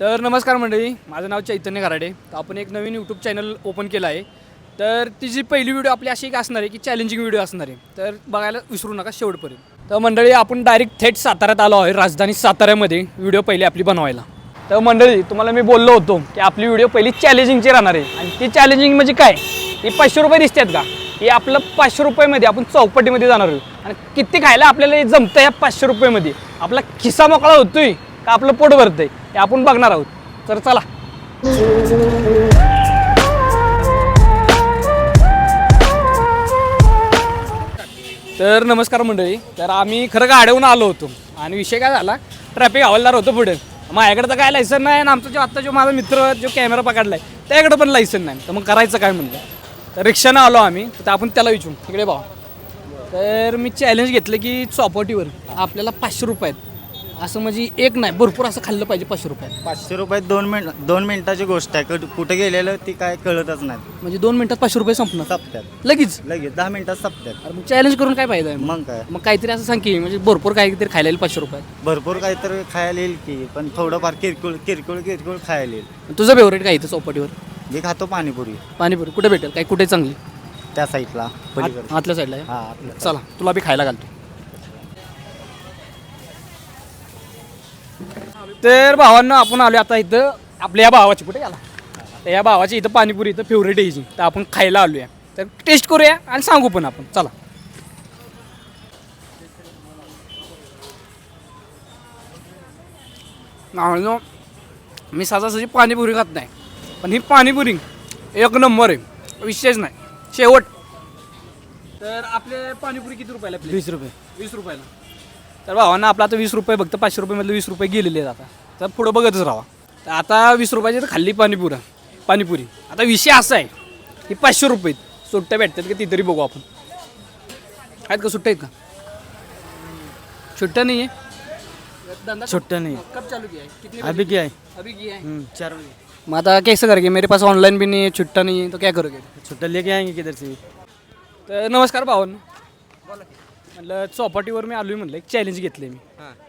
तर नमस्कार मंडळी माझं नाव चैतन्य घराडे. तर आपण एक नवीन यूट्यूब चॅनल ओपन केलं आहे. तर ती जी पहिली व्हिडिओ आपली अशी एक असणार आहे की चॅलेंजिंग व्हिडिओ असणार आहे. तर बघायला विसरू नका शेवटपर्यंत. तर मंडळी आपण डायरेक्ट थेट साताऱ्यात आलो आहे राजधानी साताऱ्यामध्ये व्हिडिओ पहिली आपली बनवायला. तर मंडळी तुम्हाला मी बोललो होतो की आपली व्हिडिओ पहिली चॅलेंजिंगची राहणार आहे. आणि ती चॅलेंजिंग म्हणजे काय? ही पाचशे रुपये दिसतात का? हे आपलं पाचशे रुपयेमध्ये आपण चौपटीमध्ये जाणार आहोत. आणि किती खायला आपल्याला जमतं या पाचशे रुपयेमध्ये? आपला खिसा मोकळा होतोय. का आपलं पोट भरतंय हे आपण बघणार आहोत. तर चला. तर नमस्कार मंडळी तर आम्ही खरं गाड्याहून आलो होतो. आणि विषय काय झाला? ट्रॅफिक हवालदार होतो पुढे. माझ्याकडे तर काय लायसन नाही आणि आमचा जो आत्ता जो माझा मित्र जो कॅमेरा पकडलाय त्याकडे पण लायसन नाही. तर मग करायचं काय म्हणलं? तर रिक्षानं आलो आम्ही तर आपण त्याला विचारू. इकडे भावा तर मी चॅलेंज घेतलं की चौपाटीवर आपल्याला पाचशे रुपयात असं म्हणजे एक नाही भरपूर असं खाल्लं पाहिजे पाचशे रुपयात. पाचशे रुपयात दोन मिनिट दोन मिनिटाची गोष्ट आहे. कट- कुठे गेलेलं ती काय कळतच नाही. म्हणजे दोन मिनिटात पाचशे रुपये संपणार. सप्त्यात लगेच? लगेच दहा मिनिटात सप्त्यात अरे मग चॅलेंज करून काय फायदा आहे मग? मग काय? मग काहीतरी असं सांग की म्हणजे भरपूर काहीतरी खायला येईल पाचशे रुपयात. भरपूर काहीतरी खायला येईल की पण थोडंफार किरकोळ किरकोळ किरकोळ खायला येईल. तुझं फेवरेट काय इथं चौपाटीवर? मी खातो पाणीपुरी. पाणीपुरी. कुठे भेटेल? काय कुठे चांगली? त्या साईडला पलीकडे आत- आतल्या साईडला आहे? हा आपलं चला तुला बी खायला घालतो. तर भावांना आपण आलो आता इथं. आपल्या या भावाची कुठे आला तर या भावाची इथं पाणीपुरी इथं फेवरेट यायची तर आपण खायला आलोया. तर टेस्ट करूया आणि सांगू पण आपण. चला. नावानो मी सहजासहजी पाणीपुरी खात नाही. पण ही पाणीपुरी एक नंबर आहे. विशेष नाही. शेवट. तर आपले पाणीपुरी किती रुपयाला वीस रुपये. वीस रुपयाला. तर भावांना आपला आता वीस रुपये फक्त पाचशे रुपयेमधले वीस रुपये गेलेले आहेत आता. तर पुढं बघतच राहा तर आता वीस रुपयाची तर खाल्ली पाणीपुरा पाणीपुरी. आता विषय असा आहे की पाचशे रुपये सुट्ट्या भेटतात का ती तरी बघू आपण. आहेत का सुट्ट्या आहेत का? सुट्ट्या नाही आहे छुट्टा नहीं कब चालू किया है? कितने अभी क्या है. अभी किया है? हम्म, चार बजे. मैं आता कैसे करेंगे मेरे पास ऑनलाइन भी नहीं है छुट्टा नहीं है तो क्या करोगे? छुट्टा लेके आएंगे किधर से? तर नमस्कार भावांनो. म्हटलं चौपाटीवर मी आलोय म्हणलं एक चॅलेंज घेतले मी.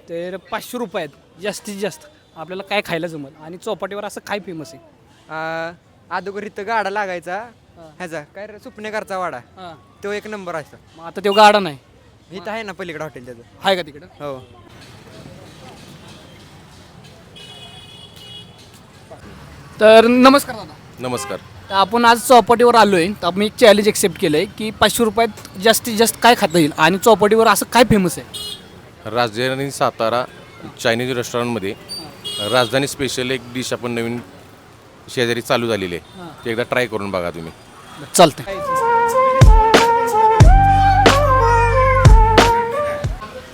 तर पाचशे रुपयात जास्तीत जास्त. आपल्याला काय खायला जमल? आणि चौपाटीवर असं काय फेमस आहे? आ, अगोदर इथं गाडा लागायचा. ह्याचा काय रे सुपनेकरचा वाडा. हां. तो एक नंबर असतो. मग आता तो गार्डन आहे इथं आहे ना पलीकडे हॉटेल त्याचं. आहे का तिकडं? हो. तर नमस्कार दादा. नमस्कार. तर आपण आज चौपाटीवर आलोय. तर आपण एक चॅलेंज एक्सेप्ट केलं आहे की पाचशे रुपयात जास्तीत जास्त काय खाता येईल आणि चौपाटीवर असं काय फेमस आहे? राजधानी सातारा चायनीज रेस्टॉरंटमध्ये राजधानी स्पेशल एक डिश आपण नवीन शेजारी चालू झालेली आहे. ती एकदा ट्राय करून बघा तुम्ही. चालतंय.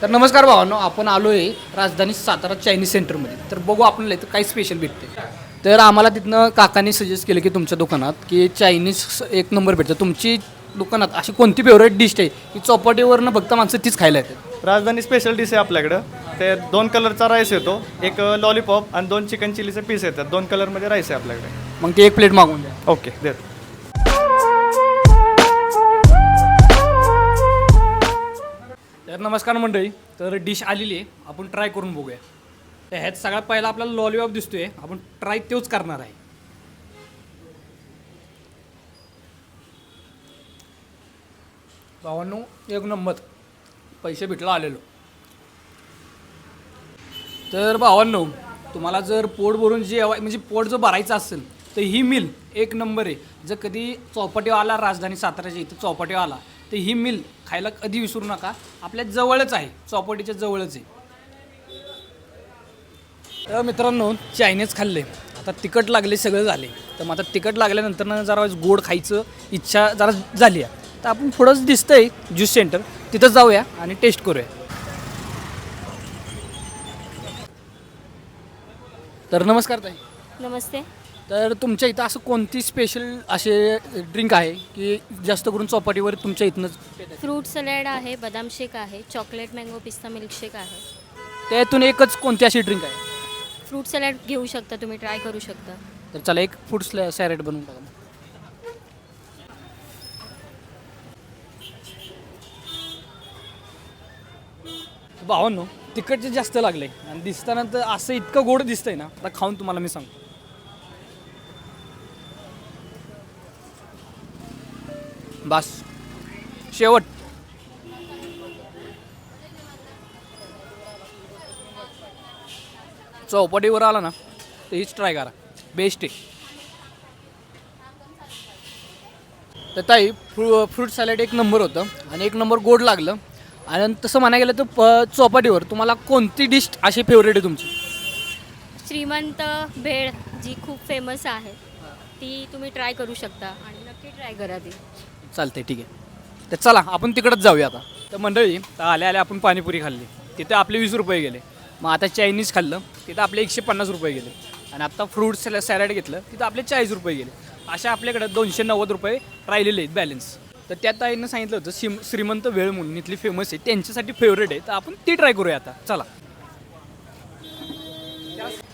तर नमस्कार भावांनो आपण आलो आहे राजधानी सातारा चायनीज सेंटरमध्ये तर बघू आपल्याला इथं काय स्पेशल भेटते तर आम्हाला तिथनं काकांनी सजेस्ट केलं की तुमच्या दुकानात की चायनीज एक नंबर भेटतं. तुमची दुकानात अशी कोणती फेवरेट डिश आहे? की चौपाटीवरनं बघता माणसं तीच खायला येतात. राजधानी स्पेशल डिश आहे आपल्याकडं. ते दोन कलरचा राईस येतो. एक लॉलीपॉप आणि दोन चिकन चिलीचे पीस येतात. दोन कलरमध्ये राईस आहे आपल्याकडे. मग ते एक प्लेट मागवून द्या. ओके देतो. तर नमस्कार मंडळी. तर डिश आलेली आहे. आपण ट्राय करून बघूया. तर ह्यात सगळ्यात पहिला आपल्याला लॉलीपॉप दिसतोय. आपण ट्राय तोच करणार आहे. भावांनो एक नंबर. पैसे भेटला आलेलो. तर भावांनो तुम्हाला जर पोट भरून जेवाय म्हणजे पोट जर भरायचं असेल तर ही मिल एक नंबर आहे. जर कधी चौपाटी आला राजधानी साताऱ्याच्या इथं चौपाटी आला तर ही मिल खायला कधी विसरू नका. आपल्या जवळच आहे. चौपाटीच्या जवळच आहे. तर मित्रांनो चायनीज खाल्ले. आता तिखट लागले सगळं झाले. तर मग आता तिखट लागल्यानंतर ना जरा गोड खायचं इच्छा जरा झाली आहे. तर आपण थोडंच दिसतंय ज्यूस सेंटर. तिथं जाऊया आणि टेस्ट करूया. तर नमस्कार ताई. नमस्ते. तर तुमच्या इथं असं कोणती स्पेशल असे ड्रिंक आहे की जास्त करून चौपाटीवर तुमच्या इथनंच? फ्रूट सलॅड आहे बदाम शेक आहे चॉकलेट मँगो पिस्ता मिल्कशेक आहे. त्यातून एकच कोणती अशी ड्रिंक आहे? फ्रूट सलॅड घेऊ शकता तुम्ही ट्राय करू शकता. तर चला एक फूड सॅरेट बनवून टाका भावांनो तिखटचे जास्त लागले आणि दिसताना तर असं इतकं गोड दिसतंय ना आता खाऊन तुम्हाला मी सांगतो. बस. शेवट. चौपाटीवर आला ना तर हीच ट्राय करा. बेस्ट आहे. तर ताई फ्रु फ्रूट सॅलड एक नंबर होतं आणि एक नंबर गोड लागलं. आणि तसं म्हणायला गेलं तर प चौपाटीवर तुम्हाला कोणती डिश अशी फेवरेट आहे तुमची? श्रीमंत भेळ जी खूप फेमस आहे. ती तुम्ही ट्राय करू शकता आणि नक्की ट्राय करा ती. चालते ठीक आहे. तर चला आपण तिकडंच जाऊया आता. तर मंडळी तर आल्या आल्या आपण पाणीपुरी खाल्ली. तिथे आपले वीस रुपये गेले. मग आता चायनीज खाल्लं तिथं आपले एकशे पन्नास रुपये गेले. आणि आता फ्रूट सॅल सॅलड घेतलं तिथं आपले चाळीस रुपये गेले. अशा आपल्याकडे दोनशे नव्वद रुपये राहिलेले आहेत बॅलन्स. तर त्या ताईनं सांगितलं होतं श्रीम श्रीमंत वेळ म्हणून इथली फेमस आहे त्यांच्यासाठी फेवरेट आहे तर आपण ती ट्राय करूया आता. चला.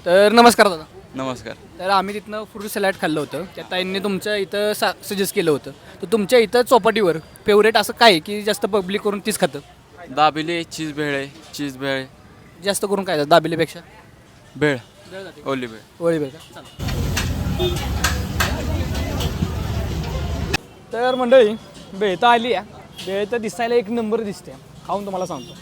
तर नमस्कार दादा. नमस्कार. तर आम्ही तिथनं फ्रूट सॅलड खाल्लं होतं. त्या ताईंनी तुमच्या इथं सा सजेस्ट केलं होतं. तर तुमच्या इथं चौपाटीवर फेवरेट असं काय आहे की जास्त पब्लिक करून तीच खातं? दाबिले चीज भेळ आहे चीज भेळ. जास्त करून काय दाबिलेपेक्षा? भेळ ओली भेळ वळी बेळ का? तर मंडळी बेळ तर आली आहे. बेळ तर दिसायला एक नंबर दिसते. खाऊन तुम्हाला सांगतो.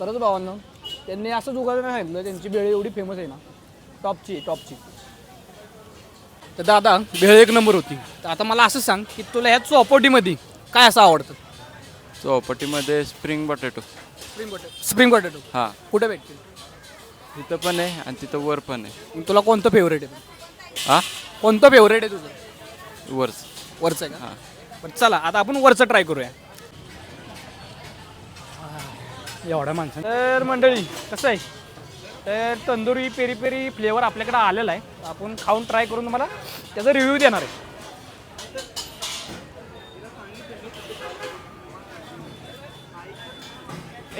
खरंच भावांना त्यांनी असंच उगाच नाही सांगितलं त्यांची बेळ एवढी फेमस आहे ना. टॉपची टॉपची. तर दादा भेळ एक नंबर होती. तर आता मला असं सांग की तुला ह्या चौपटीमध्ये काय असं आवडतं? चौपटीमध्ये spring potato spring potato spring potato हां. कुठे भेटतील? तिथं पण आहे आणि तिथं वर पण आहे. मग तुला कोणतं फेवरेट आहे? हा? कोणतं फेवरेट आहे तुझं? वरच. वरचं आहे का? हां. पण चला आता आपण वरचं ट्राय करूया. एवढ्या माणसं तर मंडळी कसं आहे? तर तंदुरी पेरी पेरी फ्लेवर आपल्याकडे आलेला आहे. आपण खाऊन ट्राय करून तुम्हाला त्याचा रिव्ह्यू देणार आहे.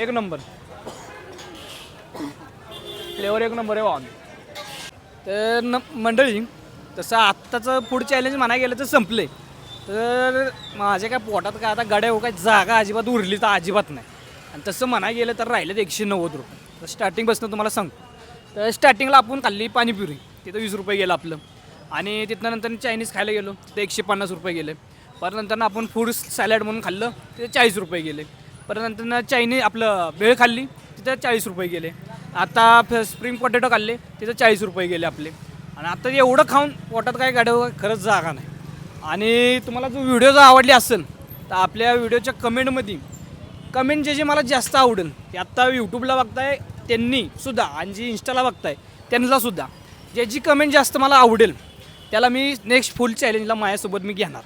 एक नंबर फ्लेवर एक नंबर आहे ऑन तर न मंडळी तसं आत्ताचं फूड चॅलेंज म्हणा गेलं तर संपले तर माझ्या काय पोटात काय आता गड्या हो काय जागा अजिबात उरली तर अजिबात नाही. आणि तसं म्हणा गेलं तर राहिलं एकशे नव्वद रुपये. तर स्टार्टिंगपासून तुम्हाला सांगतो. तर स्टार्टिंगला आपण खाल्ली पाणीपुरी. तिथं वीस रुपये गेलं आपलं. आणि तिथनं नंतर चायनीज खायला गेलो. तिथं एकशे पन्नास रुपये गेले. परत नंतर आपण फूड सॅलड म्हणून खाल्लं. तिथे चाळीस रुपये गेले. परत नंतर चायनीज आपलं भेळ खाल्ली. तिथं चाळीस रुपये गेले. आता फ- स्प्रिंग पोटॅटो खाल्ले. तिथं चाळीस रुपये गेले आपले. आणि आता एवढं खाऊन पोटात काय गाड्या खरंच जागा नाही. आणि तुम्हाला जो व्हिडिओ जर आवडली असेल तर आपल्या व्हिडिओच्या कमेंटमध्ये कमेंट जे जे मला जास्त आवडेल ते आत्ता यूट्यूबला बघताय. त्यांनी सुद्धा आणि जी इंस्टाला बघताय त्यांना सुद्धा ज्याची कमेंट जास्त मला आवडेल त्याला मी नेक्स्ट फुल चॅलेंजला माझ्यासोबत मी घेणार.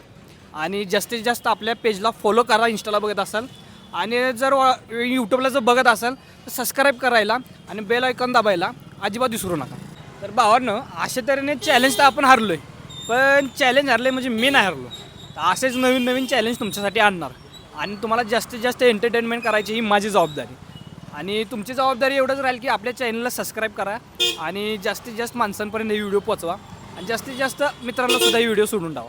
आणि जास्तीत जास्त आपल्या पेजला फॉलो करा इंस्टाला बघत असाल. आणि जर यूट्यूबला जर बघत असाल तर सबस्क्राईब करायला आणि बेल आयकॉन दाबायला अजिबात विसरू नका. तर भावानं अशा तऱ्हेने चॅलेंज तर आपण हरलो आहे पण चॅलेंज हरले म्हणजे मी नाही हरलो. तर असेच नवीन नवीन चॅलेंज तुमच्यासाठी आणणार. आणि तुम्हाला जास्तीत जास्त एंटरटेनमेंट करायची ही माझी जबाबदारी. आणि तुमची जबाबदारी एवढंच राहील की आपल्या चॅनलला सबस्क्राईब करा आणि जास्तीत जास्त माणसांपर्यंत हे व्हिडिओ पोचवा. आणि जास्तीत जास्त मित्रांना सुद्धा व्हिडिओ सोडून टावा